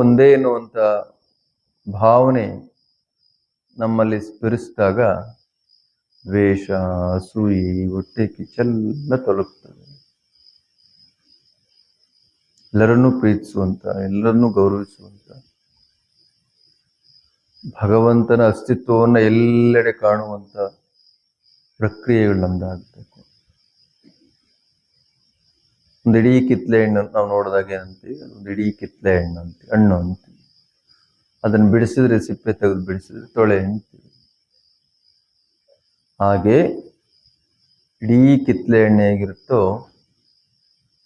ಒಂದೇ ಎನ್ನುವಂಥ ಭಾವನೆ ನಮ್ಮಲ್ಲಿ ಸ್ಫುರಿಸಿದಾಗ ದ್ವೇಷ, ಅಸೂಯಿ ಹೊಟ್ಟೆ ಕಿಚ್ಚೆಲ್ಲ ತೊಲಗ್ತದೆ ಎಲ್ಲರನ್ನೂ ಪ್ರೀತಿಸುವಂತ, ಎಲ್ಲರನ್ನೂ ಗೌರವಿಸುವಂತ, ಭಗವಂತನ ಅಸ್ತಿತ್ವವನ್ನು ಎಲ್ಲೆಡೆ ಕಾಣುವಂಥ ಪ್ರಕ್ರಿಯೆಗಳು ನಮ್ದಾಗಬೇಕು ಒಂದು ಇಡೀ ಕಿತ್ಲೆ ಹಣ್ಣು ನಾವು ನೋಡಿದಾಗ ಏನಂತೀವಿ ಒಂದು ಇಡೀ ಕಿತ್ಲೆ ಹಣ್ಣು ಅಂತ ಹಣ್ಣು ಅಂತೀವಿ. ಅದನ್ನು ಬಿಡಿಸಿದ್ರೆ ಸಿಪ್ಪೆ ತೆಗೆದು ಬಿಡಿಸಿದ್ರೆ ತೊಳೆ ಅಂತೀವಿ. ಹಾಗೆ ಇಡೀ ಕಿತ್ಲೆ ಎಣ್ಣೆ ಹೇಗಿರುತ್ತೋ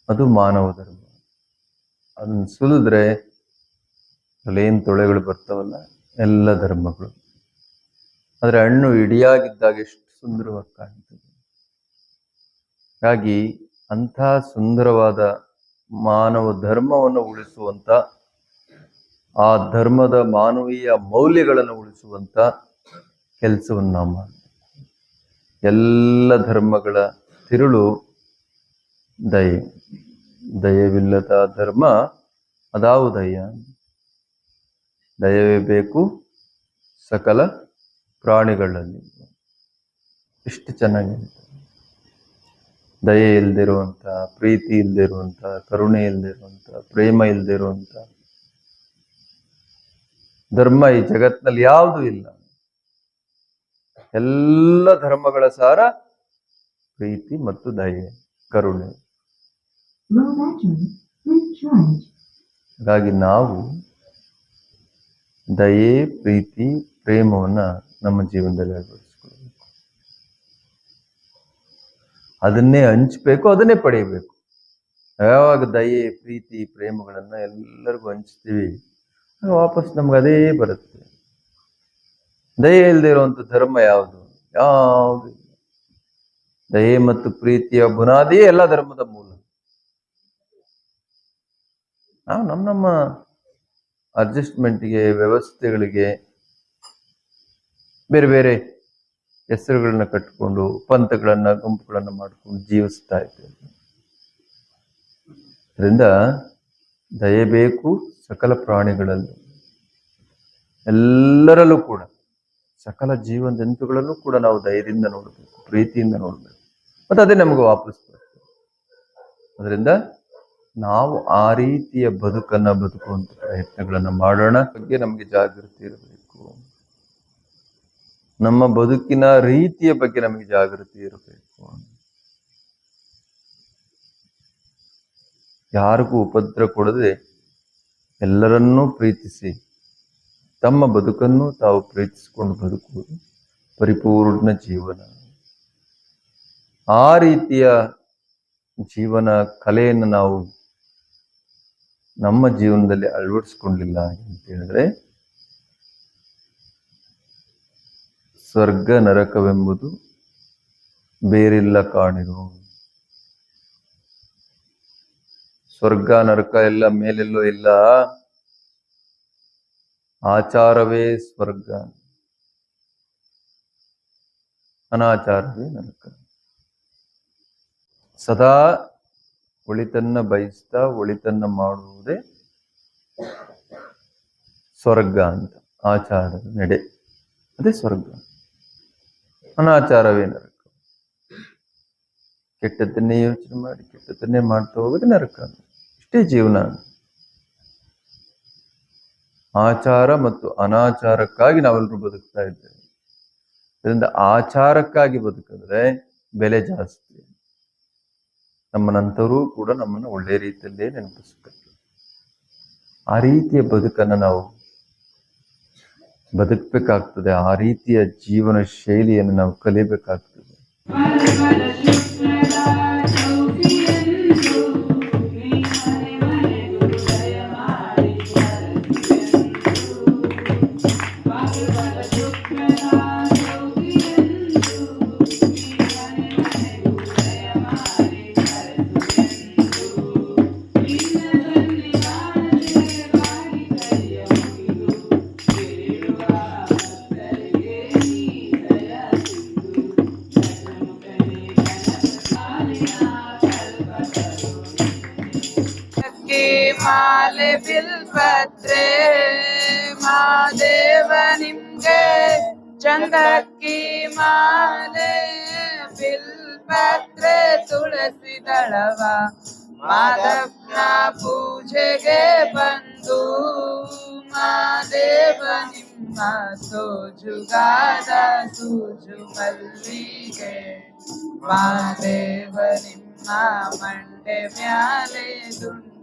ಅದು ಮಾನವ ಧರ್ಮ. ಅದನ್ನು ಸುಲಿದ್ರೆ ಏನು ತೊಳೆಗಳು ಬರ್ತಾವಲ್ಲ, ಎಲ್ಲ ಧರ್ಮಗಳು. ಆದರೆ ಹಣ್ಣು ಇಡಿಯಾಗಿದ್ದಾಗ ಎಷ್ಟು ಸುಂದರವಾಗಿ ಕಾಣ್ತದೆ. ಹಾಗಾಗಿ ಅಂಥ ಸುಂದರವಾದ ಮಾನವ ಧರ್ಮವನ್ನು ಉಳಿಸುವಂಥ, ಆ ಧರ್ಮದ ಮಾನವೀಯ ಮೌಲ್ಯಗಳನ್ನು ಉಳಿಸುವಂಥ ಕೆಲಸವನ್ನು ನಾವು ಎಲ್ಲ ಧರ್ಮಗಳ ತಿರುಳು ದಯೆ. ದಯವಿಲ್ಲದ ಧರ್ಮ ಅದಾವು ದಯ. ದಯವೇ ಬೇಕು ಸಕಲ ಪ್ರಾಣಿಗಳಲ್ಲಿ. ಇಷ್ಟು ಚೆನ್ನಾಗಿದೆ ದಯೆ ಇಲ್ದಿರುವಂತ, ಪ್ರೀತಿ ಇಲ್ದಿರುವಂತ, ಕರುಣೆ ಇಲ್ದಿರುವಂತ, ಪ್ರೇಮ ಇಲ್ದಿರುವಂತ. ಧರ್ಮ ಈ ಜಗತ್ನಲ್ಲಿ ಯಾವುದು ಇಲ್ಲ. ಎಲ್ಲ ಧರ್ಮಗಳ ಸಾರ ಪ್ರೀತಿ ಮತ್ತು ದಯೆ, ಕರುಣೆ. ಹಾಗಾಗಿ ನಾವು ದಯೆ, ಪ್ರೀತಿ, ಪ್ರೇಮವನ್ನ ನಮ್ಮ ಜೀವನದಲ್ಲಿ ಅಳವಡಿಸ್ಕೊಳ್ಬೇಕು ಅದನ್ನೇ ಹಂಚಬೇಕು, ಅದನ್ನೇ ಪಡೆಯಬೇಕು. ಯಾವಾಗ ದಯೆ, ಪ್ರೀತಿ, ಪ್ರೇಮಗಳನ್ನು ಎಲ್ಲರಿಗೂ ಹಂಚ್ತೀವಿ, ವಾಪಸ್ ನಮ್ಗೆ ಅದೇ ಬರುತ್ತೆ. ದಯೆ ಇಲ್ಲದೆ ಇರುವಂತ ಧರ್ಮ ಯಾವುದು? ಯಾವುದು ದಯೆ ಮತ್ತು ಪ್ರೀತಿಯ ಬುನಾದಿಯೇ ಎಲ್ಲ ಧರ್ಮದ ಮೂಲ. ನಾವು ನಮ್ಮ ನಮ್ಮ ಅಡ್ಜಸ್ಟ್ಮೆಂಟ್ಗೆ ವ್ಯವಸ್ಥೆಗಳಿಗೆ ಬೇರೆ ಬೇರೆ ಹೆಸರುಗಳನ್ನ ಕಟ್ಟಿಕೊಂಡು ಪಂಥಗಳನ್ನ ಗುಂಪುಗಳನ್ನ ಮಾಡಿಕೊಂಡು ಜೀವಿಸ್ತಾ ಇದ್ದೇವೆ. ಅದರಿಂದ ದಯಬೇಕು ಸಕಲ ಪ್ರಾಣಿಗಳಲ್ಲಿ. ಎಲ್ಲರಲ್ಲೂ ಕೂಡ, ಸಕಲ ಜೀವ ಜಂತುಗಳಲ್ಲೂ ಕೂಡ ನಾವು ಧೈರ್ಯದಿಂದ ನೋಡಬೇಕು, ಪ್ರೀತಿಯಿಂದ ನೋಡಬೇಕು. ಮತ್ತು ಅದೇ ನಮಗೆ ವಾಪಸ್ ಬರ್ತದೆ. ಅದರಿಂದ ನಾವು ಆ ರೀತಿಯ ಬದುಕನ್ನು ಬದುಕುವಂಥ ಪ್ರಯತ್ನಗಳನ್ನು ಮಾಡೋಣ. ಬಗ್ಗೆ ನಮಗೆ ಜಾಗೃತಿ ಇರಬೇಕು. ನಮ್ಮ ಬದುಕಿನ ರೀತಿಯ ಬಗ್ಗೆ ನಮಗೆ ಜಾಗೃತಿ ಇರಬೇಕು. ಯಾರಿಗೂ ಉಪದ್ರ ಕೊಡದೆ ಎಲ್ಲರನ್ನೂ ಪ್ರೀತಿಸಿ ತಮ್ಮ ಬದುಕನ್ನು ತಾವು ಪ್ರೀತಿಸಿಕೊಂಡು ಬದುಕುವುದು ಪರಿಪೂರ್ಣ ಜೀವನ. ಆ ರೀತಿಯ ಜೀವನ ಕಲೆಯನ್ನು ನಾವು ನಮ್ಮ ಜೀವನದಲ್ಲಿ ಅಳವಡಿಸ್ಕೊಂಡಿಲ್ಲ ಅಂತ ಹೇಳಿದ್ರೆ ಸ್ವರ್ಗ ನರಕವೆಂಬುದು ಬೇರಿಲ್ಲ ಕಾಣಿರು. ಸ್ವರ್ಗ ನರಕ ಎಲ್ಲ ಮೇಲೆಲ್ಲೋ ಇಲ್ಲ. ಆಚಾರವೇ ಸ್ವರ್ಗ. ಅನಾಚಾರವೇ ನರಕ. ಸದಾ ಒಳಿತನ್ನ ಬಯಸ್ತಾ ಒಳಿತನ್ನ ಮಾಡುವುದೇ ಸ್ವರ್ಗ ಅಂತ. ಆಚಾರದ ನಡೆ. ಅದೇ ಸ್ವರ್ಗ. ಅನಾಚಾರವೇ ನರಕ ಕೆಟ್ಟದ್ದನ್ನೇ ಯೋಚನೆ ಮಾಡಿ, ಕೆಟ್ಟದ್ದನ್ನೇ ಮಾಡ್ತಾ ಹೋಗೋದು ನರಕ. ಇಷ್ಟೇ ಜೀವನ. ಆಚಾರ ಮತ್ತು ಅನಾಚಾರಕ್ಕಾಗಿ ನಾವೆಲ್ಲರೂ ಬದುಕ್ತಾ ಇದ್ದೇವೆ. ಇದರಿಂದ ಆಚಾರಕ್ಕಾಗಿ ಬದುಕಿದ್ರೆ ಬೆಲೆ ಜಾಸ್ತಿ. ನಮ್ಮ ನಂತರೂ ಕೂಡ ನಮ್ಮನ್ನು ಒಳ್ಳೆ ರೀತಿಯಲ್ಲೇ ನೆನಪಿಸ್ಬೇಕು. ಆ ರೀತಿಯ ಬದುಕನ್ನು ನಾವು ಬದುಕಬೇಕಾಗ್ತದೆ. ಆ ರೀತಿಯ ಜೀವನ ಶೈಲಿಯನ್ನು ನಾವು ಕಲಿಬೇಕಾಗ್ತದೆ ಮಾಲೆ ಬಿಲ್ಪತ್ರೆ ಮಾದೇವ ನಿಮ್ಗೆ ಚಂದಕ್ಕಿ ಮಾಲೆ ಬಿಲ್ಪತ್ರೆ ತುಳಸಿ ದಳವ ಮಾದಪ್ಪನ ಪೂಜೆಗೆ ಬಂದು ಮಾದೇವ ನಿಮ್ಮ ಸೋಜುಗಾದ ಸೂಜು ಮಲ್ಲಿಗೆ ಮಾದೇವ ನಿಮ್ಮ ಮಂಡೆ ಮ್ಯಾಲೆ ದುಂಡು